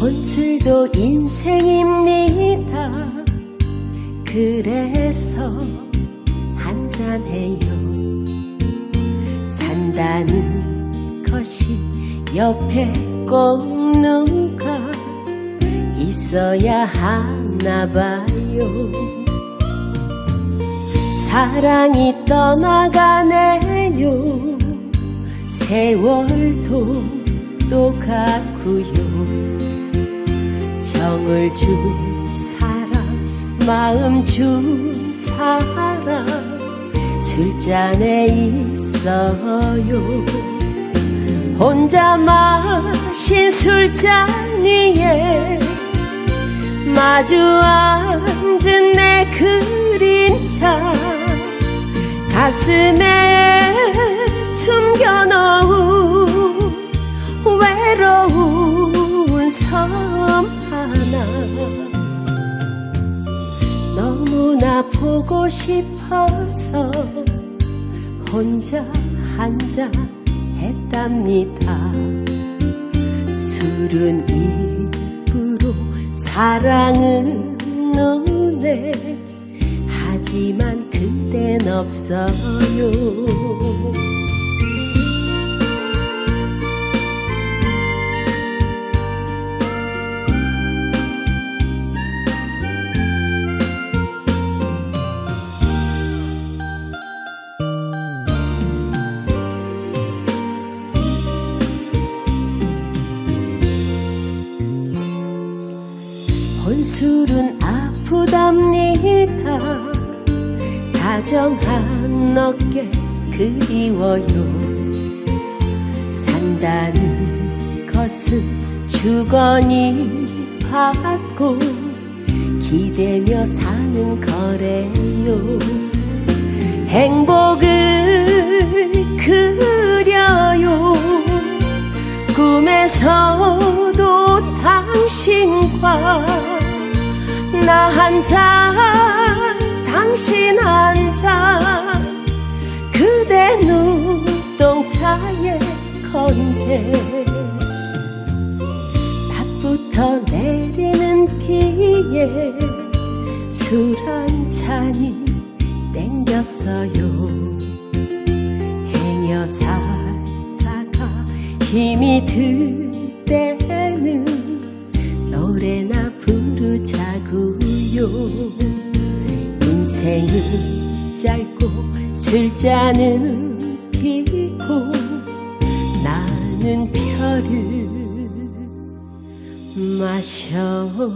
혼술도 인생입니다. 그래서 한잔해요. 산다는 것이 옆에 꼭 누가 있어야 하나 봐요. 사랑이 떠나가네요. 세월도 또 가고요. 정을 준 사람, 마음 준 사람, 술잔에 있어요. 혼자 마신 술잔 위에 마주 앉은 내 그림자 가슴에 숨겨놓은 외로운 섬 하나 나 보고 싶어서 혼자 한잔 했답니다. 술은 입으로 사랑은 눈에 하지만 그땐 없어요 혼술은 아프답니다. 다정한 어깨 그리워요. 산다는 것은 주거니 받고 기대며 사는 거래요. 행복을 그려요. 꿈에서도 당신과 나 한 잔, 당신 한 잔, 그대 눈동자에 건배 낮부터 내리는 비에 술 한 잔이 땡겼어요. 행여 살다가 힘이 들 때는 노래나 부르자고요. 인생은 짧고 술잔은 피고 나는 별을 마셔요.